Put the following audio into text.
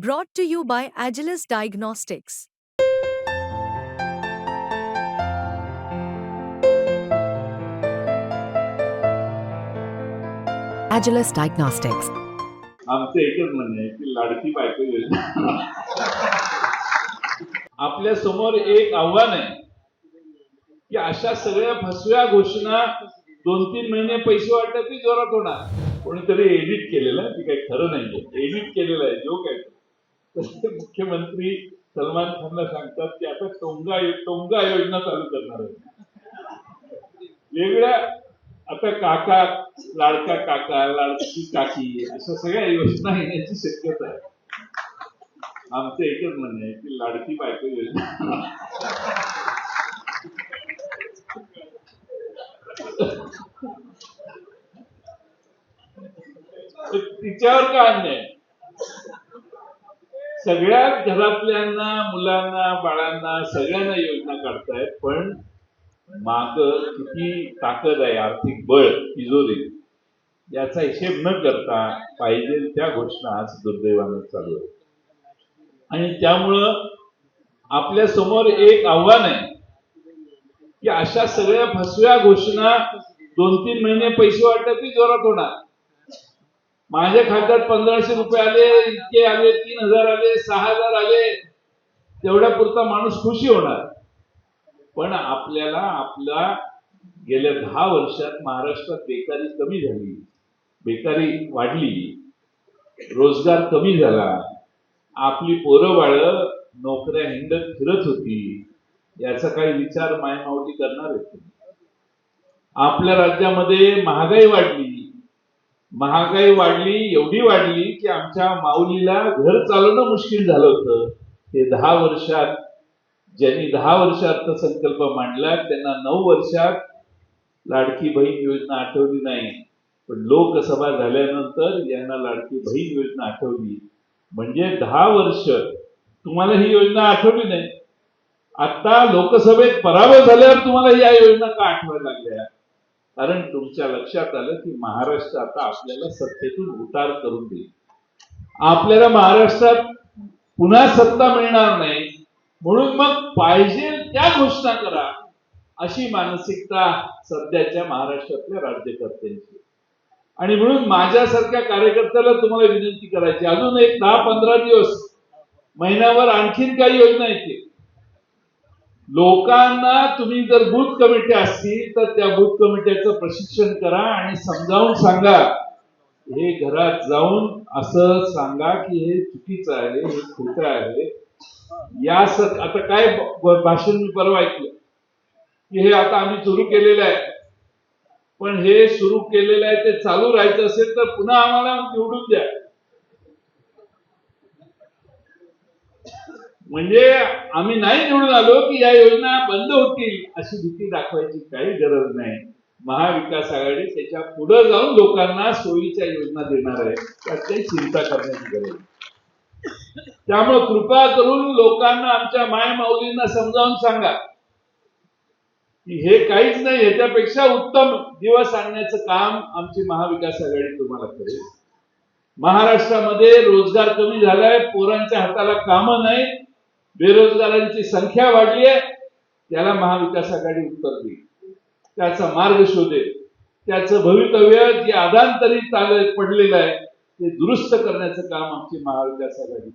Brought to you by Agilus Diagnostics. Agilus Diagnostics. आमचं एकच म्हणणं आहे की लाडकी बायको योजना आपल्यासमोर एक आव्हान आहे की अशा सगळ्या फसव्या घोषणा दोन तीन महिने पैसे वाटतात की जोरात होणार कोणीतरी एडिट केलेलं आहे ते काही खरं नाहीये एडिट केलेलं आहे जो काय मुख्यमंत्री सलमान खानला सांगतात की आता टोंगा टोंगा योजना चालू करणार आहे. वेगळ्या आता काका लाडका काका लाडकी काकी अशा सगळ्या योजना येण्याची शक्यता आहे. आमचं एकच म्हणणं आहे की लाडकी बायको योजना. तिच्यावर का अन्याय? सगळ्या घरातल्यांना मुलांना बाळांना सगळ्यांना योजना काढतायत पण माग किती ताकद आहे आर्थिक बळ तिजोरी याचा हिशेब न करता पाहिजे त्या घोषणा आज दुर्दैवानं चालू आहे आणि त्यामुळं आपल्यासमोर एक आव्हान आहे की अशा सगळ्या फसव्या घोषणा दोन तीन महिने पैसे वाटत ती जोरात होणार. माझ्या खात्यात पंधराशे रुपये आले इतके आले तीन हजार आले सहा हजार आले. तेवढ्या पुरता माणूस खुशी होणार. पण आपल्याला आपला गेल्या दहा वर्षात महाराष्ट्रात बेकारी कमी झाली. बेकारी वाढली. रोजगार कमी झाला. आपली पोरं बाळ नोकऱ्या हिंडत फिरत होती. याचा काही विचार मायमावटी करणार आहेत आपल्या राज्यामध्ये महागाई वाढली. महागाई वाढली एवढी वाढली की आमच्या माऊलीला घर चालवणं मुश्किल झालं होतं. ते दहा वर्षात ज्यांनी दहा वर्ष अर्थसंकल्प मांडला त्यांना नऊ वर्षात लाडकी बहीण योजना आठवली नाही. पण लोकसभा झाल्यानंतर यांना लाडकी बहीण योजना आठवली. म्हणजे दहा वर्ष तुम्हाला ही योजना आठवली नाही. आता लोकसभेत पराभव झाल्यावर तुम्हाला या योजना का आठवायला लागल्या? कारण तुमच्या लक्षात आलं की महाराष्ट्र आता आपल्याला सत्तेतून उतार करून देईल. आपल्याला महाराष्ट्रात पुन्हा सत्ता मिळणार नाही. म्हणून मग पाहिजे त्या घोषणा करा अशी मानसिकता सध्याच्या महाराष्ट्रातल्या राज्यकर्त्यांची. आणि म्हणून माझ्यासारख्या कार्यकर्त्याला तुम्हाला विनंती करायची. अजून एक दहा पंधरा दिवस. महिन्यावर आणखीन काही योजना येतील लोकांना तुम्ही जर बूथ कमिटी असतील तर त्या बूथ कमिटीचं प्रशिक्षण करा आणि समजावून सांगा. हे घरात जाऊन असं सांगा की हे चुकीचं आहे हे खोटं आहे. या स- आता काय भाषण मी परवा ऐकलं. की हे आता आम्ही सुरू केलेलं आहे. पण हे सुरू केलेलं आहे ते चालू राहायचं असेल तर पुन्हा आम्हाला निवडून द्या. म्हणजे आम्ही नाही निवडून आलो की या योजना बंद होतील अशी भीती दाखवायची काही गरज नाही. महाविकास आघाडी त्याच्या पुढे जाऊन लोकांना सोयीच्या योजना देणार आहे. त्यात काही चिंता करण्याची गरज त्यामुळे कृपा करून लोकांना आमच्या माय माऊलींना समजावून सांगा. की हे काहीच नाही ह्याच्यापेक्षा उत्तम दिवस आणण्याचं काम आमची महाविकास आघाडी तुम्हाला करेल. महाराष्ट्रामध्ये रोजगार कमी झालाय पोरांच्या हाताला कामं नाही बेरोजगारांची संख्या वाढली आहे त्याला महाविकास आघाडी उत्तर देईल. त्याचा मार्ग शोधेल. त्याचं भवितव्य जे आदांतरी चालत पडलेलं आहे ते दुरुस्त करण्याचं काम आमची महाविकास आघाडी